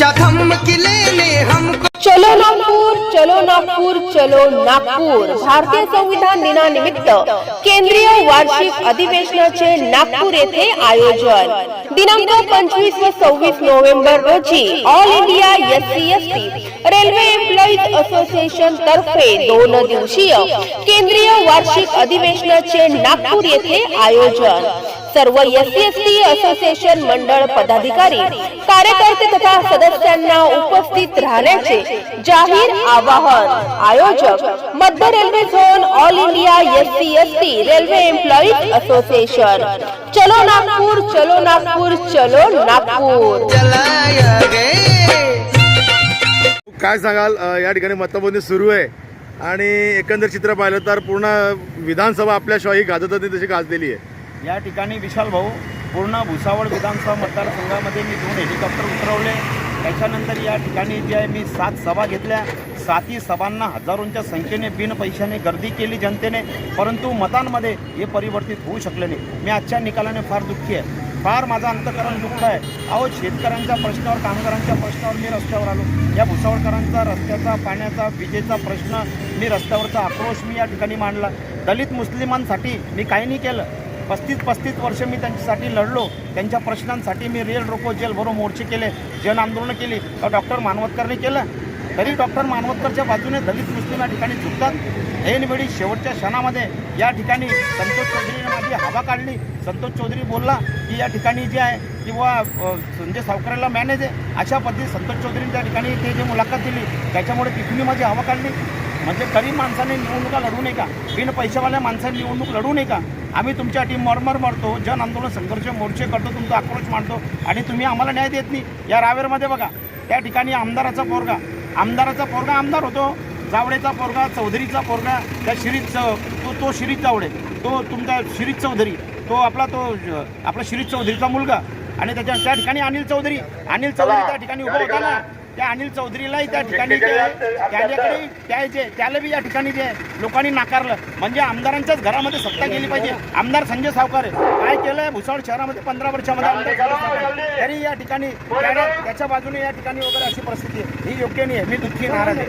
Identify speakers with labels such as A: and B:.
A: थम लेने
B: चलो नागपूर चलो नागपूर चलो नागपूर। भारतीय संविधान दिनानिमित्त केंद्रीय वार्षिक अधिवेशनाचे नागपूर आयोजन। दिनांक पंचवीस व सव्वीस नोव्हेंबर रोजी all India S C S T railway employees association तर्फे दोन दिवसीय केंद्रीय वार्षिक अधिवेशनाचे नागपूर आयोजन। सर्व S C S T association मंडळ पदाधिकारी कार्यकर्ते तथा सदस्यांना उपस्थित राहण्याचे जाहीर आवाहन. आयोजक मध्य railway zone all India S C S T railway employees association. चलो नागपूर चलो नागपूर चलो नागपूर.
C: काय सांगाल या ठिकाणी मतमोजणी सुरू आहे आणि एकंदर चित्र पाहिलं तर पूर्ण विधानसभा आपल्याशिवाय गाजत होती तशी गाजलेली आहे.
D: या ठिकाणी विशाल भाऊ पूर्ण भुसावळ विधानसभा मतदारसंघामध्ये मी दोन हेलिकॉप्टर उतरवले. त्याच्यानंतर या ठिकाणी जे आहे मी सात सभा घेतल्या. साती सभांना हजारोंच्या संख्येने बिन पैशाने गर्दी केली जनतेने परंतु मतांमध्ये हे परिवर्तित होऊ शकले नाही. मी आजच्या निकालाने फार दुःखी आहे. फार माझं अंतकरण दुःख आहे. अहो शेतकऱ्यांच्या प्रश्नावर कामगारांच्या प्रश्नावर मी रस्त्यावर आलो. या भुसावळकरांचा रस्त्याचा पाण्याचा विजेचा प्रश्न मी रस्त्यावरचा आक्रोश मी या ठिकाणी मांडला. दलित मुस्लिमांसाठी मी काही नाही केलं. पस्तीस पस्तीस वर्ष मी त्यांच्यासाठी लढलो. त्यांच्या प्रश्नांसाठी मी रेल रोको जेल भरो मोर्चे केले जन आंदोलनं केली. तर डॉक्टर मानवतकरने केलं. तरी डॉक्टर मानवतकरच्या बाजूने दलित मुस्लिम या ठिकाणी झुकतात. ऐनवेळी शेवटच्या क्षणामध्ये या ठिकाणी संतोष चौधरीने माझी हवा काढली. संतोष चौधरी बोलला की या ठिकाणी जे आहे किंवा संजय सावकरेला मॅनेज आहे. अशा पद्धतीने संतोष चौधरीने त्या ठिकाणी ते जे मुलाखत दिली त्याच्यामुळे तिथून माझी हवा काढली. म्हणजे गरीब माणसाने निवडणुका लढू नये का? बिन पैशावाल्या माणसाने निवडणूक लढू नये का? आम्ही तुमच्यासाठी मरमर मरतो जन आंदोलन संघर्ष मोर्चे करतो तुमचा आक्रोश मांडतो आणि तुम्ही आम्हाला न्याय देत नाही. या रावेरमध्ये बघा त्या ठिकाणी आमदाराचा पोरगा आमदाराचा पोरगा आमदार होतो. जावडेचा पोरगा चौधरीचा पोरगा त्या शिरीज तो तो शिरीष जावडे. तो तुमचा शिरीष चौधरी. तो आपला तो आपला शिरीष चौधरीचा मुलगा. आणि त्याच्या त्या ठिकाणी अनिल चौधरी. अनिल चौधरी त्या ठिकाणी उभा होता ना. त्या अनिल चौधरीलाही त्या ठिकाणी जे त्याच्याकडे त्या जे त्याला बी या ठिकाणी जे लोकांनी नाकारलं. म्हणजे आमदारांच्याच घरामध्ये सत्ता गेली पाहिजे. आमदार संजय सावकार काय केलंय? भुसावळ शहरामध्ये पंधरा वर्षामध्ये आमदार सावकार. तरी या ठिकाणी त्याच्या बाजूने या ठिकाणी वगैरे अशी परिस्थिती आहे. ही योग्य नाही आहे. मी दुःखी नाराज आहे.